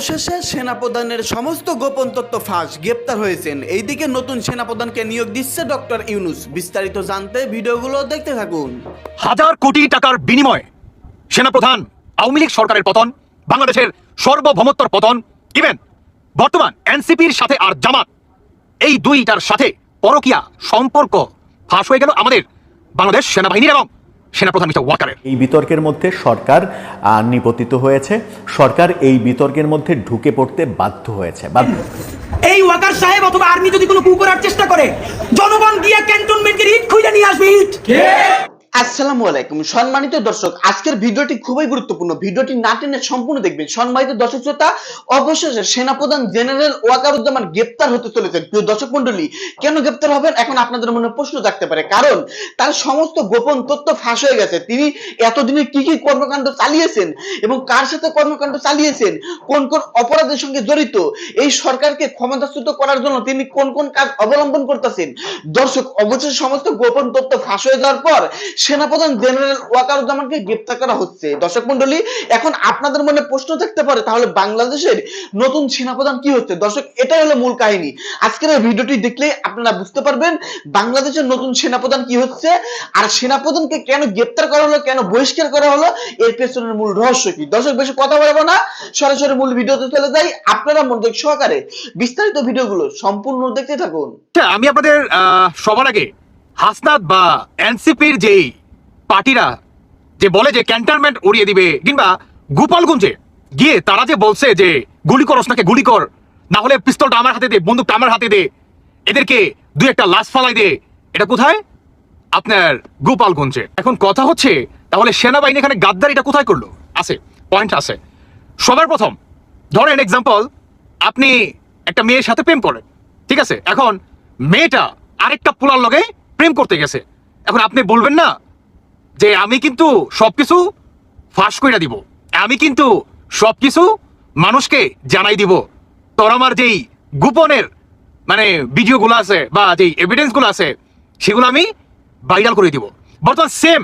অবশেষে সেনাপ্রধানের সমস্ত গোপন তথ্য ফাঁস গ্রেপ্তার হয়েছেন। এইদিকে নতুন সেনাপ্রধানকে নিয়োগ দিচ্ছে ডক্টর ইউনুস। বিস্তারিত জানতে ভিডিওগুলো দেখতে থাকুন। হাজার কোটি টাকার বিনিময়ে সেনাপ্রধান, আওয়ামী লীগ সরকারের পতন, বাংলাদেশের সর্বভৌমত্বর পতন, ইভেন বর্তমান এনসিপির সাথে আর জামাত, এই দুইটার সাথে পরকিয়া সম্পর্ক ফাঁস হয়ে গেল আমাদের বাংলাদেশ সেনাবাহিনীর এবং সেনাপ্রধান মিস্টার ওয়াকারের। এই বিতর্কের মধ্যে সরকার আহ, নিপতিত হয়েছে। সরকার এই বিতর্কের মধ্যে ঢুকে পড়তে বাধ্য হয়েছে। বাধ্য এই ওয়াকার সাহেব অথবা আর্মি যদি কোনো কু করার চেষ্টা করে জনগণ গিয়া ক্যান্টনমেন্টের ইট খুঁজে নিয়ে আসবে ইট। আসসালামু আলাইকুম। সম্মানিত দর্শক, আজকের ভিডিওটি খুবই গুরুত্বপূর্ণ। ভিডিওটি না টেনে সম্পূর্ণ দেখবেন। সম্মানিত দর্শক শ্রোতা, অবশেষে সেনাপ্রধান জেনারেল ওয়াকারুজ্জামান গ্রেপ্তার হতে চলেছেন। প্রিয় দর্শক মন্ডলী কেন গ্রেপ্তার হবেন? এখন আপনাদের মনে প্রশ্ন থাকতে পারে। কারণ তার সমস্ত গোপন তথ্য ফাঁস হয়ে গেছে। তিনি এতদিনে কি কি কর্মকাণ্ড চালিয়েছেন এবং কার সাথে কর্মকাণ্ড চালিয়েছেন? কোন কোন অপরাধের সঙ্গে জড়িত? এই সরকারকে ক্ষমতাচ্যুত করার জন্য তিনি কোন কোন কাজ অবলম্বন করতেছেন? দর্শক, অবশেষে সমস্ত গোপন তথ্য ফাঁস হয়ে যাওয়ার পর সেনাপ্রধান জেনারেল ওয়াকারুজ্জামানকে গ্রেপ্তার করা হচ্ছে। দর্শক মন্ডলী এখন আপনাদের মনে প্রশ্ন থাকতে পারে, তাহলে বাংলাদেশের নতুন সেনাপ্রধান কি হচ্ছে? দর্শক, এটাই হলো মূল কাহিনী। আজকের এই ভিডিওটি দেখলে আপনারা বুঝতে পারবেন বাংলাদেশের নতুন সেনাপ্রধান কি হচ্ছে, আর সেনাপ্রধানকে কেন গ্রেপ্তার করা হলো, কেন বহিষ্কার করা হলো, এর পেছনের মূল রহস্য কি? দর্শক, বেশি কথা বলব না, সরাসরি মূল ভিডিওতে চলে যাই। আপনারা মনোযোগ সহকারে বিস্তারিত ভিডিওগুলো সম্পূর্ণ দেখতে থাকুন। আচ্ছা আমি আপনাদের সবার আগে হাসনাত বা এনসিপির যেই পার্টিরা যে বলে যে ক্যান্টনমেন্ট উড়িয়ে দিবে কিংবা গোপালগঞ্জে গিয়ে তারা যে বলছে যে গুলি কর ওসনাকে গুলি কর, না হলে পিস্তলটা আমার হাতে দে, বন্দুকটা আমার হাতে দে, এদেরকে দুই একটা লাশ ফালাই দে, এটা কোথায়? আপনার গোপালগঞ্জে। এখন কথা হচ্ছে, তাহলে সেনাবাহিনী এখানে গাদ্দারিটা কোথায় করল? আছে পয়েন্ট আছে। সবার প্রথম, ধরেন এক্সাম্পল আপনি একটা মেয়ের সাথে প্রেম করেন, ঠিক আছে? এখন মেয়েটা আরেকটা পোলার লগে প্রেম করতে গেছে। এখন আপনি বলবেন না যে আমি কিন্তু সবকিছু ফাঁস করে দিব। আমি কিন্তু সবকিছু মানুষকে জানাই দিব। তোর আমার যেই গোপনের মানে ভিডিওগুলো আছে বা যেই এভিডেন্সগুলো আছে, সেগুলো আমি ভাইরাল করে দিব। বর্তমান সেম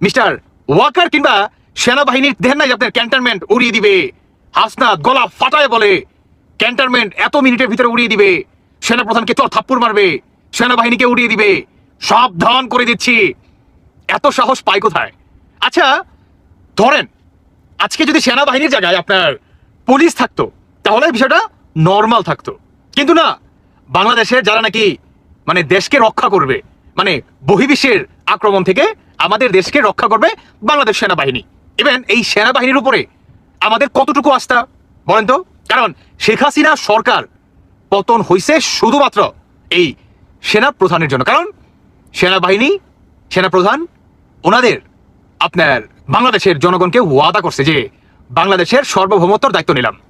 মিস্টার ওয়াকার কিংবা সেনাবাহিনীর দেখেন না আপনার ক্যান্টনমেন্ট উড়িয়ে দিবে। হাসনাত গলা ফাটায় বলে ক্যান্টনমেন্ট এত মিনিটের ভিতরে উড়িয়ে দিবে। সেনাপ্রধানকে চর থাপ্পড় মারবে। সেনাবাহিনীকে উড়িয়ে দিবে। সাবধান করে দিচ্ছি। এত সাহস পাই কোথায়? আচ্ছা ধরেন, আজকে যদি সেনাবাহিনীর জায়গায় আপনার পুলিশ থাকতো, তাহলে বিষয়টা নর্মাল থাকতো। কিন্তু না, বাংলাদেশের যারা নাকি মানে দেশকে রক্ষা করবে মানে বহির্বিশ্বের আক্রমণ থেকে আমাদের দেশকে রক্ষা করবে বাংলাদেশ সেনাবাহিনী। ইভেন এই সেনাবাহিনীর উপরে আমাদের কতটুকু আস্থা, বলেন তো? কারণ শেখ হাসিনা সরকার পতন হয়েছে শুধুমাত্র এই সেনা প্রধানের জন্য। কারণ সেনাবাহিনী, সেনাপ্রধান, ওনাদের আপনার বাংলাদেশের জনগণকে ওয়াদা করছে যে বাংলাদেশের সার্বভৌমত্বর দায়িত্ব নিলাম।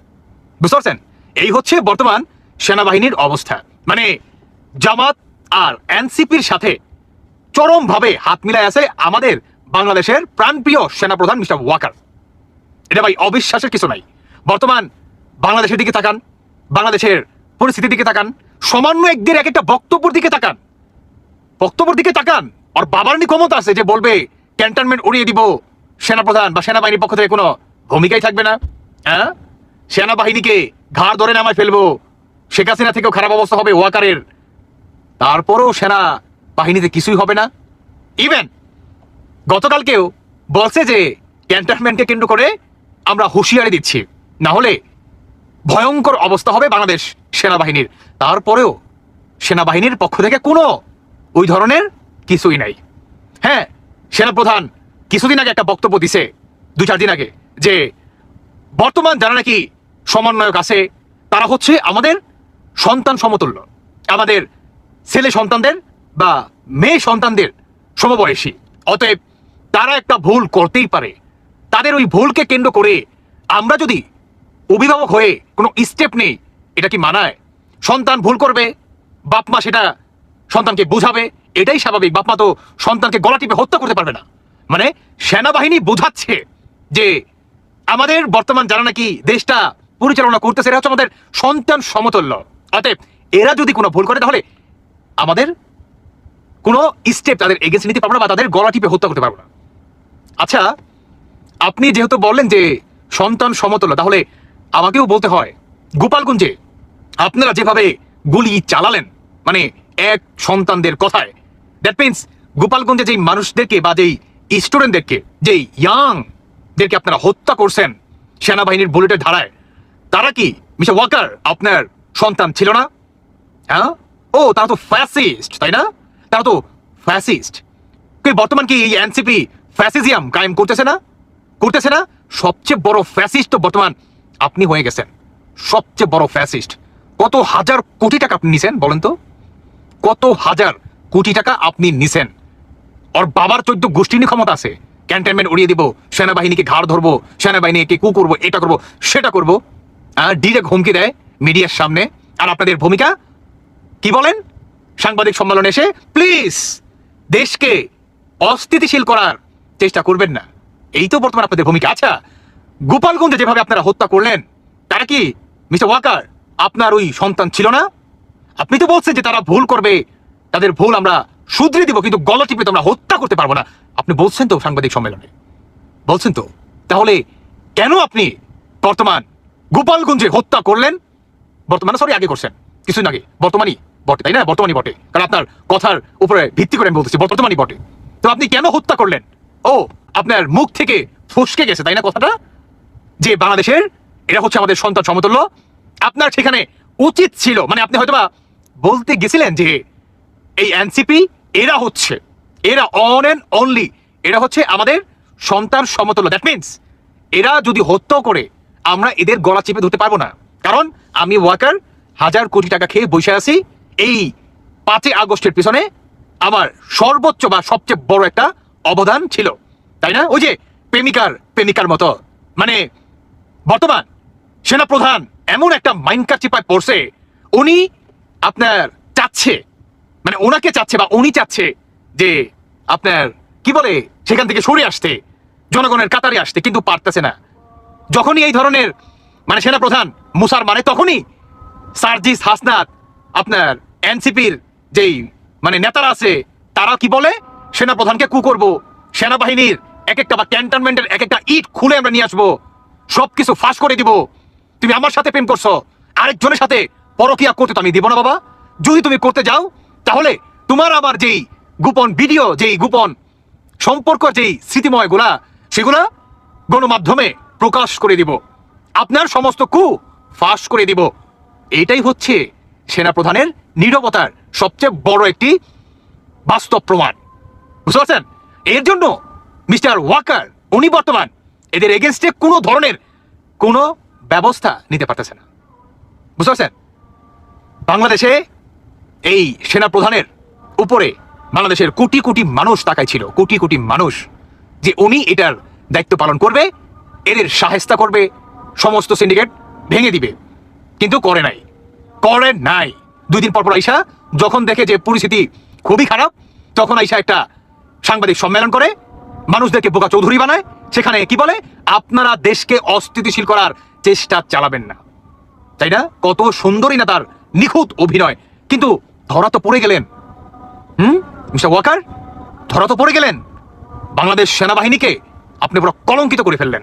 বুঝতে পারছেন? এই হচ্ছে বর্তমান সেনাবাহিনীর অবস্থা। মানে জামাত আর এনসিপির সাথে চরমভাবে হাত মিলায় আছে আমাদের বাংলাদেশের প্রাণপ্রিয় সেনাপ্রধান মিস্টার ওয়াকার। এটা ভাই অবিশ্বাসের কিছু নাই। বর্তমান বাংলাদেশের দিকে তাকান, বাংলাদেশের পরিস্থিতির দিকে তাকান সমন্বয়কদের এক একটা বক্তব্যের দিকে তাকান। বক্তব্যের দিকে তাকান। আর বাবার নি ক্ষমতা আছে যে বলবে ক্যান্টনমেন্ট উড়িয়ে দিব। সেনাপ্রধান বা সেনাবাহিনীর পক্ষ থেকে কোনো ভূমিকাই থাকবে না। হ্যাঁ? সেনাবাহিনীকে ঘাড় ধরে নামায় ফেলব। শেখ হাসিনা থেকেও খারাপ অবস্থা হবে ওয়াকারের। তারপরও সেনা বাহিনীতে কিছুই হবে না। ইভেন গতকালকেও বলছে যে ক্যান্টনমেন্টকে কেন্দ্র করে আমরা হুঁশিয়ারি দিচ্ছি। না হলে ভয়ঙ্কর অবস্থা হবে বাংলাদেশ সেনাবাহিনীর। তারপরেও সেনাবাহিনীর পক্ষ থেকে কোনো ওই ধরনের কিছুই নাই। হ্যাঁ সেনাপ্রধান কিছুদিন আগে একটা বক্তব্য দিছে দু চার দিন আগে, যে বর্তমান যারা নাকি সমন্বয়ক আছে, তারা হচ্ছে আমাদের সন্তান সমতুল্য। আমাদের ছেলে সন্তানদের বা মেয়ে সন্তানদের সমবয়সী। অতএব তারা একটা ভুল করতেই পারে। তাদের ওই ভুলকে কেন্দ্র করে আমরা যদি অভিভাবক হয়ে কোনো স্টেপ নেই, এটা কি মানায়? সন্তান ভুল করবে, বাপ মা সেটা সন্তানকে বুঝাবে, এটাই স্বাভাবিক। বাপ মা তো সন্তানকে গলা টিপে হত্যা করতে পারবে না। মানে সেনাবাহিনী বোঝাচ্ছে যে আমাদের বর্তমান যারা নাকি দেশটা পরিচালনা করতেছে, এরা হচ্ছে আমাদের সন্তান সমতুল্য। অতএব এরা যদি কোনো ভুল করে, তাহলে আমাদের কোনো স্টেপ তাদের এগেন্সে নিতে পারব না বা তাদের গলা টিপে হত্যা করতে পারব না। আচ্ছা আপনি যেহেতু বললেন যে সন্তান সমতুল্য, তাহলে আমাকেও বলতে হয়, গোপালগঞ্জে আপনারা যেভাবে গুলি চালালেন মানে এক সন্তানদের কথায় দ্যাট মিনস গোপালগঞ্জে যেই মানুষদেরকে বা যেই স্টুডেন্টদেরকে যেই ইয়াংদেরকে আপনারা হত্যা করছেন সেনাবাহিনীর বুলেটের ধারায়, তারা কি মিস্টার ওয়াকার আপনার সন্তান ছিল না? হ্যাঁ? ও, তারা তো ফ্যাসিস্ট তাই না? তারা তো ফ্যাসিস্ট বর্তমান কি এই এনসিপি ফ্যাসিজিয়াম কায়েম করতেছে না? করতেছে না? সবচেয়ে বড় ফ্যাসিস্ট তো বর্তমান আপনি হয়ে গেছেন। সবচেয়ে বড় ফ্যাসিস্ট কত হাজার কোটি টাকা আপনি নিছেন, বলেন তো? কত হাজার কোটি টাকা আপনি নিছেন? ওর বাবার চোদ্দ গোষ্ঠীর ক্ষমতা আছে। ক্যান্টনমেন্ট উড়িয়ে দিব, সেনাবাহিনীকে ঘাড় ধরবো, সেনাবাহিনীকে কু করব, এটা করব, সেটা করব। ডিরেক্ট হুমকি দেয় মিডিয়ার সামনে। আর আপনাদের ভূমিকা? কি বলেন? সাংবাদিক সম্মেলনে এসে, প্লিজ, দেশকে অস্থিতিশীল করার চেষ্টা করবেন না। এই তো বর্তমান আপনাদের ভূমিকা। আচ্ছা গোপালগঞ্জে যেভাবে আপনারা হত্যা করলেন, তারা কি মিস্টার ওয়াকার, আপনার ওই সন্তান ছিল না? আপনি তো বলছেন যে তারা ভুল করবে, তাদের ভুল আমরা শুধরে দিব, কিন্তু গলা টিপে তো আমরা হত্যা করতে পারব না। আপনি বলছেন তো সাংবাদিক সম্মেলনে। বলছেন তো? তাহলে কেন আপনি বর্তমান গোপালগঞ্জে হত্যা করলেন? বর্তমানে সরি আগে করছেন। কিছুদিন আগে। বর্তমানই বটে, তাই না? বর্তমানই বটে। কারণ আপনার কথার উপরে ভিত্তি করে আমি বলতেছি, বর্তমানই বটে। তো আপনি কেন হত্যা করলেন? ও, আপনার মুখ থেকে ফসকে গেছে, তাই না কথাটা? যে বাংলাদেশের, এটা হচ্ছে আমাদের সন্তান সমতুল্য, আপনার সেখানে উচিত ছিল মানে আপনি হয়তোবা বলতে গেছিলেন যে এই এনসিপি এরা হচ্ছে, এরা অন অ্যান্ড অনলি এরা হচ্ছে আমাদের সন্তান সমতুল্য। দ্যাট মিনস এরা যদি হত্যা করে, আমরা এদের গলা চেপে ধরতে পারব না। কারণ, আমি ওয়াকার হাজার কোটি টাকা খেয়ে বসে আছি, এই পাঁচই আগস্টের পিছনে আমার সর্বোচ্চ বা সবচেয়ে বড় একটা অবদান ছিল। তাই না? ওই যে প্রেমিকার প্রেমিকার মতো। মানে বর্তমান সেনাপ্রধান এমন একটা মাইন্ডকার চিপায় পড়ছে, উনি আপনার চাচ্ছে মানে ওনাকে চাচ্ছে বা উনি চাচ্ছে যে আপনার, কি বলে, সেখান থেকে সরে আসতে, জনগণের কাতারে আসতে, কিন্তু পারতেছে না। যখনই এই ধরনের মানে সেনাপ্রধান মুসার মানে তখনই সার্জিস হাসনাত, আপনার এনসিপির যেই মানে নেতারা আছে, তারা কি বলে, সেনাপ্রধানকে কু করব, সেনাবাহিনীর এক একটা বা ক্যান্টনমেন্টের এক একটা ইট খুলে আমরা নিয়ে আসব সবকিছু ফাঁস করে দিব। তুমি আমার সাথে প্রেম করছ, আরেকজনের সাথে পরকিয়া করতে তো আমি দিব না বাবা। যদি তুমি করতে যাও, তাহলে তোমার আমার যেই গোপন ভিডিও, যেই গোপন সম্পর্ক, যেই স্মৃতিময়গুলা সেগুলা গণমাধ্যমে প্রকাশ করে দিব। আপনার সমস্ত কু ফাঁস করে দিব। এটাই হচ্ছে সেনাপ্রধানের নীরবতার সবচেয়ে বড় একটি বাস্তব প্রমাণ। বুঝতে পারছেন? এর জন্য মিস্টার ওয়াকার, উনি বর্তমান এদের এগেনস্টে কোনো ধরনের কোনো ব্যবস্থা নিতে পারতেছে না। বুঝতে পারছেন? বাংলাদেশে এই সেনা প্রধানের উপরে বাংলাদেশের কোটি কোটি মানুষ তাকাই ছিল, কোটি কোটি মানুষ, যে উনি এটার দায়িত্ব পালন করবে, এদের সাহেস্তা করবে, সমস্ত সিন্ডিকেট ভেঙে দিবে। কিন্তু করে নাই। করে নাই। দুই দিন পর পর আইসা যখন দেখে যে পরিস্থিতি খুবই খারাপ, তখন আইসা একটা সাংবাদিক সম্মেলন করে, মানুষদেরকে বোকা চৌধুরী বানায় সেখানে কি বলে? আপনারা দেশকে অস্থিতিশীল করার চেষ্টা চালাবেন না। তাই না? কত সুন্দরী না তার নিখুঁত অভিনয়। কিন্তু ধরা তো পড়ে গেলেন। হুম? ওয়াকার, ধরা তো পড়ে গেলেন। বাংলাদেশ সেনাবাহিনীকে আপনি পুরো কলঙ্কিত করে ফেললেন।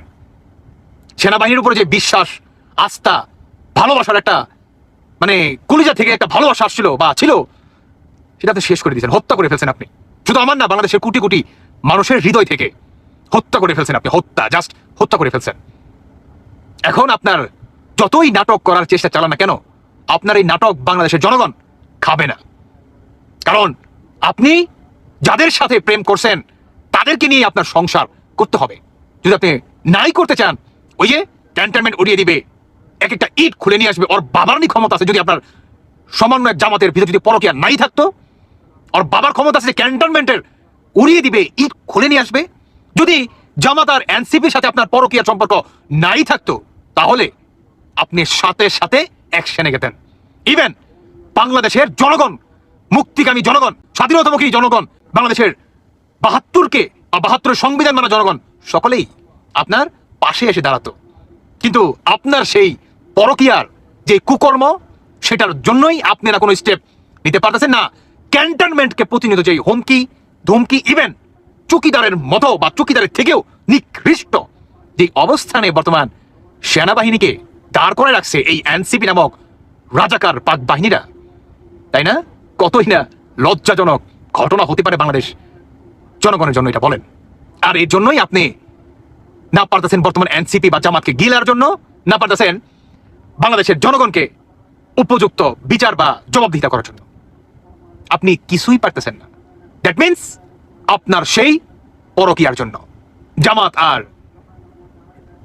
সেনাবাহিনীর উপরে যে বিশ্বাস, আস্থা, ভালোবাসার একটা মানে কলিজা থেকে একটা ভালোবাসা আসছিল বা ছিল সেটা আপনি শেষ করে দিয়েছেন, হত্যা করে ফেলছেন আপনি। শুধু আমার না, বাংলাদেশের কোটি কোটি মানুষের হৃদয় থেকে। হত্যা করে ফেলছেন আপনি, হত্যা জাস্ট হত্যা করে ফেলছেন। এখন আপনার যতই নাটক করার চেষ্টা চালান না কেন, আপনার এই নাটক বাংলাদেশের জনগণ খাবে না। কারণ আপনি যাদের সাথে প্রেম করছেন, তাদেরকে নিয়ে আপনার সংসার করতে হবে। যদি আপনি নাই করতে চান, ওই যে ক্যান্টনমেন্ট উড়িয়ে দিবে, এক একটা ইট খুলে নিয়ে আসবে, ওর বাবার নি ক্ষমতা আছে, যদি আপনার সামান্য এক জামাতের ভিতরে যদি পরকিয়া নাই থাকতো, ওর বাবার ক্ষমতা আছে, ক্যান্টনমেন্টের উড়িয়ে দিবে, ইট খুলে নিয়ে আসবে যদি জামাত আর এনসিপির সাথে আপনার পরকীয়ার সম্পর্ক নাই থাকতো, তাহলে আপনি সাথে সাথে অ্যাকশনে গেতেন। ইভেন বাংলাদেশের জনগণ মুক্তিকামী জনগণ, স্বাধীনতামুখী জনগণ, বাংলাদেশের বাহাত্তরকে বা বাহাত্তরের সংবিধান মানা জনগণ, সকলেই আপনার পাশে এসে দাঁড়াতো। কিন্তু আপনার সেই পরকিয়ার যে কুকর্ম, সেটার জন্যই আপনারা কোনো স্টেপ নিতে পারতেছেন না। ক্যান্টনমেন্টকে প্রতিনিয়ত যে হুমকি, ধুমকি ইভেন চুকিদারের মতো বা চুকিদারের থেকেও নিকৃষ্ট। যে অবস্থানে বর্তমান সেনাবাহিনীকে দাঁড় করে রাখছে এই এনসিপি নামক রাজাকার পাক বাহিনীরা। তাই না? কতই না লজ্জাজনক ঘটনা হতে পারে বাংলাদেশ জনগণের জন্য এটা বলেন। আর এর জন্যই আপনি না পারতেছেন বর্তমান এনসিপি বা জামাতকে গিলার জন্য, না পারতেছেন বাংলাদেশের জনগণকে উপযুক্ত বিচার বা জবাবদিহিতা করার জন্য। আপনি কিছুই পারতেছেন না। দ্যাট মিন্স আপনার সেই পরকিয়ার জন্য। জামাত আর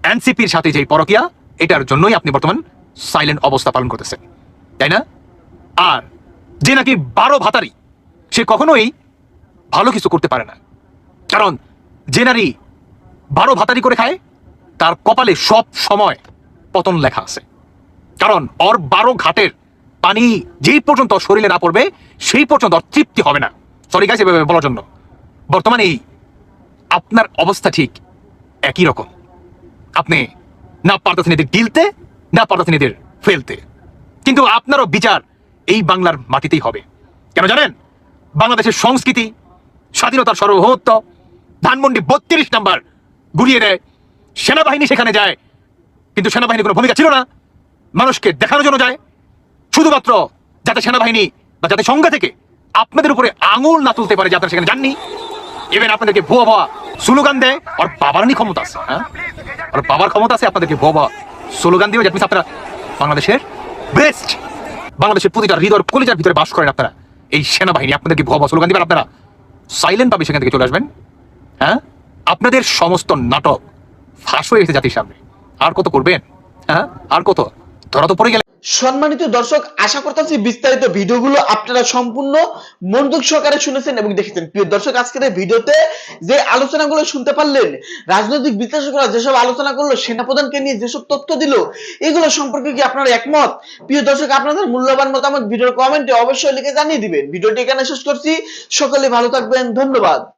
এনসিপির সাথে যেই পরকিয়া, এটার জন্যই আপনি বর্তমান সাইলেন্ট অবস্থা পালন করতেছেন। তাই না? আর যে নাকি বারো ভাতারি, সে কখনোই ভালো কিছু করতে পারে না। কারণ যে নারী বারো ভাতারি করে খায়, তার কপালে সব সময় পতন লেখা আছে। কারণ ওর বারো ঘাটের পানি যেই পর্যন্ত শরীরে না পড়বে, সেই পর্যন্ত তৃপ্তি হবে না। সরি গাছ বলার জন্য। বর্তমানে এই আপনার অবস্থা ঠিক একই রকম। আপনি না পারতেছেন এদের গিলতে, না পারতেছেন এদের ফেলতে। কিন্তু আপনারও বিচার এই বাংলার মাটিতেই হবে। কেন জানেন? বাংলাদেশের সংস্কৃতি, স্বাধীনতার সার্বভৌমত্ব, ধানমন্ডি বত্রিশ নাম্বার গুড়িয়ে দেয়। সেনাবাহিনী সেখানে যায়, কিন্তু সেনাবাহিনীর কোনো ভূমিকা ছিল না। মানুষকে দেখানোর জন্য যায়। শুধুমাত্র যাতে সেনাবাহিনী বা যাতে সংজ্ঞা থেকে আপনাদের উপরে আঙুল না তুলতে পারে যে আপনারা সেখানে যাননি। ইভেন আপনাদেরকে ভুয়া ভুয়া স্লোগান দেয় আর বাবার নি ক্ষমতা আছে হ্যাঁ? আর বাবার ক্ষমতা আছে, আপনাদেরকে ভুয়া ভুয়া স্লোগান দিও যাতে আপনারা বাংলাদেশের বেস্ট বাংলাদেশের প্রতিটা হৃদয় কলিজার ভিতরে বাস করেন আপনারা। এই সেনাবাহিনী আপনাদেরকে ভুয়া ভুয়া স্লোগান দিবেন আপনারা সাইলেন্ট ভাবে সেখান থেকে চলে আসবেন হ্যাঁ? আপনাদের সমস্ত নাটক ফাঁস হয়ে গেছে জাতির সামনে। আর কত করবেন হ্যাঁ? আর কত? ধরা তো পড়ে গেলে। সম্মানিত দর্শক, আশা করতেছি বিস্তারিত ভিডিওগুলো আপনারা সম্পূর্ণ মনোযোগ সহকারে শুনেছেন এবং দেখেছেন। প্রিয় দর্শক, আজকের এই ভিডিওতে যে আলোচনাগুলো শুনতে পারলেন, রাজনৈতিক বিশ্লেষকরা যেসব আলোচনা করল, সেনাপ্রধানকে নিয়ে যেসব তথ্য দিল, এগুলো সম্পর্কে কি আপনারা একমত? প্রিয় দর্শক, আপনাদের মূল্যবান মতামত ভিডিওর কমেন্টে অবশ্যই লিখে জানিয়ে দিবেন। ভিডিওটি এখানে শেষ করছি। সকলে ভালো থাকবেন। ধন্যবাদ।